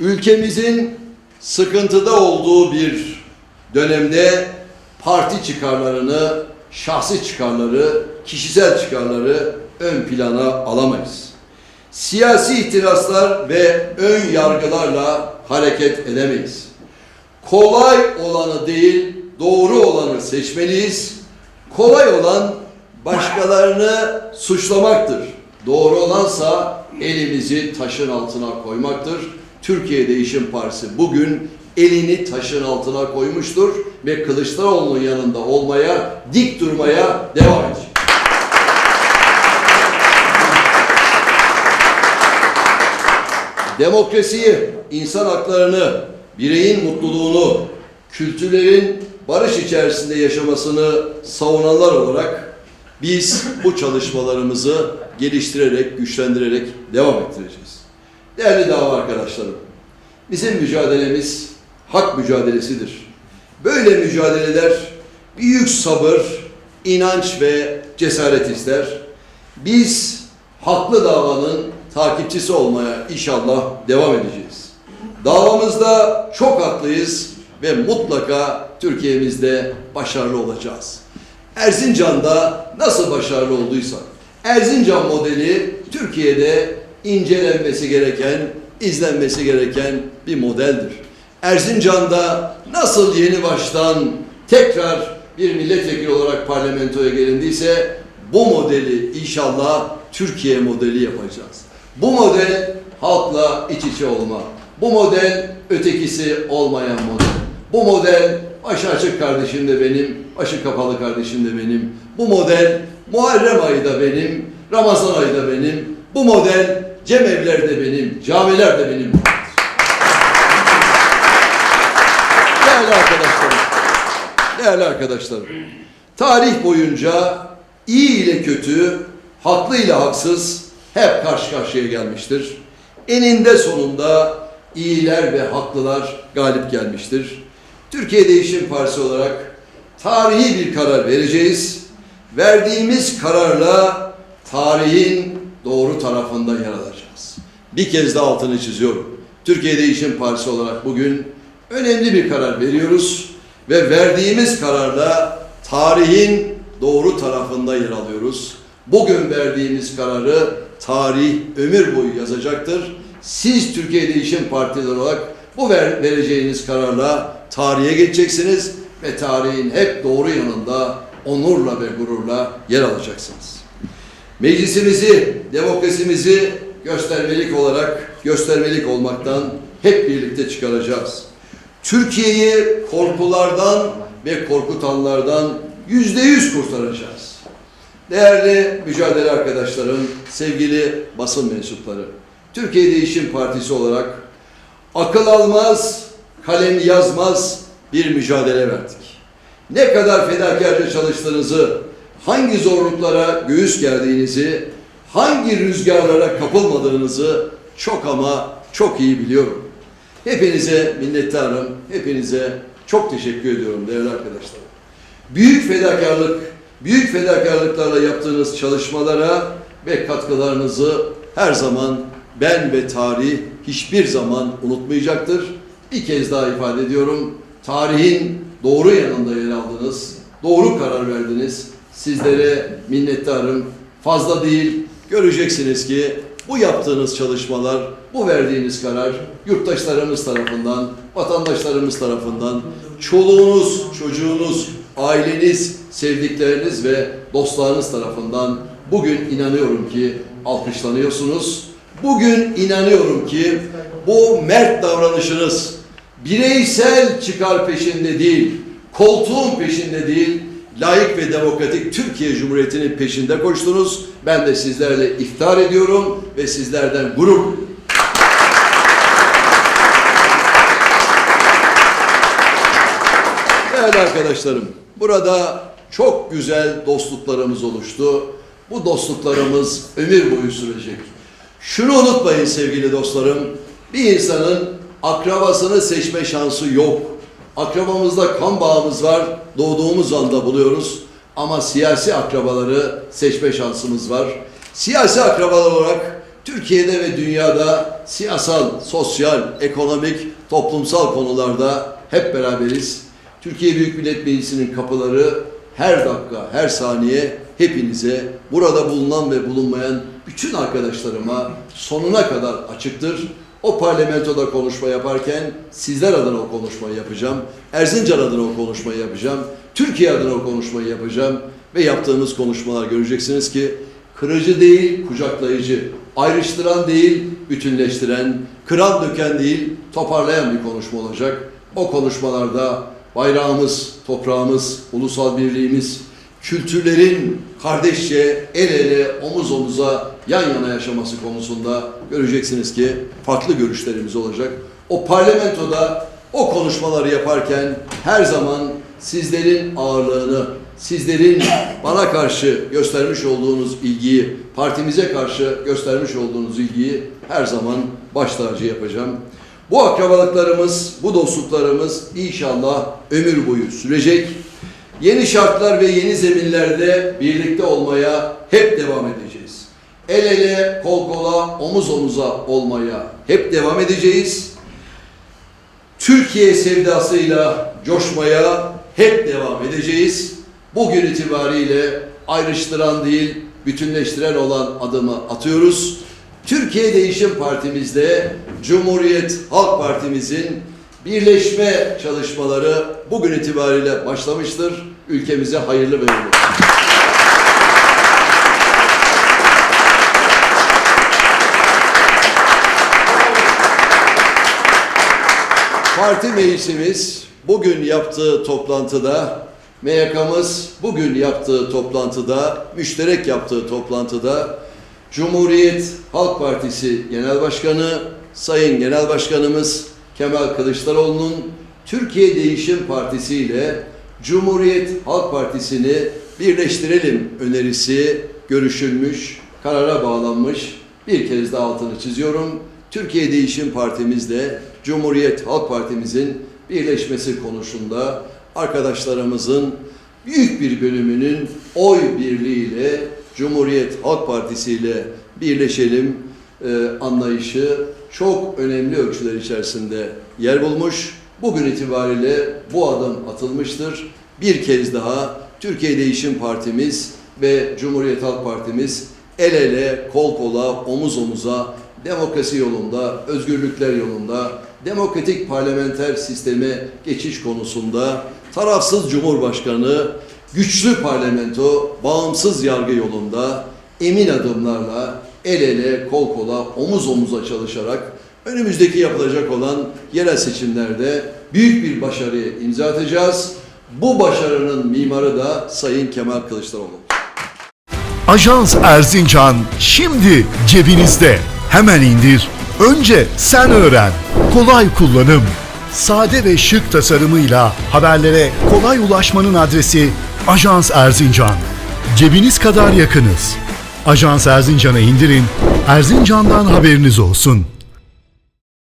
ülkemizin sıkıntıda olduğu bir dönemde parti çıkarlarını, şahsi çıkarları, kişisel çıkarları ön plana alamayız. Siyasi ihtiraslar ve ön yargılarla hareket edemeyiz. Kolay olanı değil, doğru olanı seçmeliyiz. Kolay olan başkalarını suçlamaktır. Doğru olansa elimizi taşın altına koymaktır. Türkiye Değişim Partisi bugün elini taşın altına koymuştur ve Kılıçdaroğlu'nun yanında olmaya, dik durmaya devam edecek. Demokrasiyi, insan haklarını, bireyin mutluluğunu, kültürlerin barış içerisinde yaşamasını savunanlar olarak biz bu çalışmalarımızı geliştirerek, güçlendirerek devam ettireceğiz. Değerli dava arkadaşlarım, bizim mücadelemiz hak mücadelesidir. Böyle mücadeleler büyük sabır, inanç ve cesaret ister. Biz haklı davanın takipçisi olmaya inşallah devam edeceğiz. Davamızda çok haklıyız ve mutlaka Türkiye'mizde başarılı olacağız. Erzincan'da nasıl başarılı olduysak, Erzincan modeli Türkiye'de incelenmesi gereken, izlenmesi gereken bir modeldir. Erzincan'da nasıl yeni baştan tekrar bir milletvekili olarak parlamentoya gelindiyse bu modeli inşallah Türkiye modeli yapacağız. Bu model halkla iç içe olma. Bu model ötekisi olmayan model. Bu model başı açık kardeşim de benim, başı kapalı kardeşim de benim. Bu model Muharrem ayı da benim, Ramazan ayı da benim. Bu model cemevler de benim, camiler de benim. Değerli arkadaşlarım, değerli arkadaşlarım, tarih boyunca iyi ile kötü, haklı ile haksız hep karşı karşıya gelmiştir. Eninde sonunda iyiler ve haklılar galip gelmiştir. Türkiye Değişim Partisi olarak tarihi bir karar vereceğiz. Verdiğimiz kararla tarihin doğru tarafında yer alacağız. Bir kez daha altını çiziyorum. Türkiye Değişim Partisi olarak bugün önemli bir karar veriyoruz ve verdiğimiz kararla tarihin doğru tarafında yer alıyoruz. Bugün verdiğimiz kararı tarih ömür boyu yazacaktır. Siz Türkiye Değişim Partisi olarak bu ver, vereceğiniz kararla tarihe geçeceksiniz ve tarihin hep doğru yanında onurla ve gururla yer alacaksınız. Meclisimizi, demokrasimizi göstermelik olarak, göstermelik olmaktan hep birlikte çıkaracağız. Türkiye'yi korkulardan ve korkutanlardan yüzde yüz kurtaracağız. Değerli mücadele arkadaşlarım, sevgili basın mensupları, Türkiye Değişim Partisi olarak akıl almaz, kalem yazmaz bir mücadele verdik. Ne kadar fedakarca çalıştığınızı, hangi zorluklara göğüs gerdiğinizi, hangi rüzgarlara kapılmadığınızı çok ama çok iyi biliyorum. Hepinize minnettarım, hepinize çok teşekkür ediyorum değerli arkadaşlar. Büyük fedakarlık, büyük fedakarlıklarla yaptığınız çalışmalara ve katkılarınızı her zaman ben ve tarih hiçbir zaman unutmayacaktır. Bir kez daha ifade ediyorum. Tarihin doğru yanında yer aldınız. Doğru karar verdiniz. Sizlere minnettarım. Fazla değil. Göreceksiniz ki bu yaptığınız çalışmalar, bu verdiğiniz karar yurttaşlarımız tarafından, vatandaşlarımız tarafından, çoluğunuz, çocuğunuz, aileniz, sevdikleriniz ve dostlarınız tarafından bugün inanıyorum ki alkışlanıyorsunuz. Bugün inanıyorum ki bu mert davranışınız bireysel çıkar peşinde değil, koltuğun peşinde değil, layık ve demokratik Türkiye Cumhuriyeti'nin peşinde koştunuz. Ben de sizlerle iftihar ediyorum ve sizlerden gurur. Değerli arkadaşlarım, burada çok güzel dostluklarımız oluştu. Bu dostluklarımız ömür boyu sürecek. Şunu unutmayın sevgili dostlarım, bir insanın akrabasını seçme şansı yok. Akrabamızda kan bağımız var, doğduğumuz anda buluyoruz. Ama siyasi akrabaları seçme şansımız var. Siyasi akrabalar olarak Türkiye'de ve dünyada siyasal, sosyal, ekonomik, toplumsal konularda hep beraberiz. Türkiye Büyük Millet Meclisi'nin kapıları her dakika, her saniye hepinize, burada bulunan ve bulunmayan bütün arkadaşlarıma sonuna kadar açıktır. O parlamentoda konuşma yaparken sizler adına o konuşmayı yapacağım. Erzincan adına o konuşmayı yapacağım. Türkiye adına o konuşmayı yapacağım. Ve yaptığımız konuşmalar göreceksiniz ki kırıcı değil, kucaklayıcı, ayrıştıran değil, bütünleştiren, kıran döken değil, toparlayan bir konuşma olacak. O konuşmalarda bayrağımız, toprağımız, ulusal birliğimiz, kültürlerin kardeşçe, el ele, omuz omuza yan yana yaşaması konusunda göreceksiniz ki farklı görüşlerimiz olacak. O parlamentoda o konuşmaları yaparken her zaman sizlerin ağırlığını, sizlerin bana karşı göstermiş olduğunuz ilgiyi, partimize karşı göstermiş olduğunuz ilgiyi her zaman baş tacı yapacağım. Bu akrabalıklarımız, bu dostluklarımız inşallah ömür boyu sürecek. Yeni şartlar ve yeni zeminlerde birlikte olmaya hep devam edeceğiz. El ele, kol kola, omuz omuza olmaya hep devam edeceğiz. Türkiye sevdasıyla coşmaya hep devam edeceğiz. Bugün itibariyle ayrıştıran değil, bütünleştiren olan adımı atıyoruz. Türkiye Değişim Partimizde Cumhuriyet Halk Partimizin birleşme çalışmaları bugün itibariyle başlamıştır. Ülkemize hayırlı ve uğurlu. Parti meclisimiz bugün yaptığı toplantıda, MYK'mız bugün yaptığı toplantıda, müşterek yaptığı toplantıda Cumhuriyet Halk Partisi Genel Başkanı, Sayın Genel Başkanımız Kemal Kılıçdaroğlu'nun Türkiye Değişim Partisi ile Cumhuriyet Halk Partisi'ni birleştirelim önerisi görüşülmüş, karara bağlanmış. Bir kez daha altını çiziyorum. Türkiye Değişim Partimizle Cumhuriyet Halk Partimizin birleşmesi konusunda arkadaşlarımızın büyük bir bölümünün oy birliğiyle Cumhuriyet Halk Partisi ile birleşelim e, anlayışı çok önemli ölçüler içerisinde yer bulmuş. Bugün itibariyle bu adım atılmıştır. Bir kez daha Türkiye Değişim Partimiz ve Cumhuriyet Halk Partimiz el ele, kol kola, omuz omuza demokrasi yolunda, özgürlükler yolunda, demokratik parlamenter sisteme geçiş konusunda tarafsız cumhurbaşkanı, güçlü parlamento, bağımsız yargı yolunda emin adımlarla el ele, kol kola, omuz omuza çalışarak önümüzdeki yapılacak olan yerel seçimlerde büyük bir başarıya imza atacağız. Bu başarının mimarı da Sayın Kemal Kılıçdaroğlu. Ajans Erzincan şimdi cebinizde. Hemen indir. Önce sen öğren. Kolay kullanım. Sade ve şık tasarımıyla haberlere kolay ulaşmanın adresi Ajans Erzincan. Cebiniz kadar yakınız. Ajans Erzincan'ı indirin. Erzincan'dan haberiniz olsun.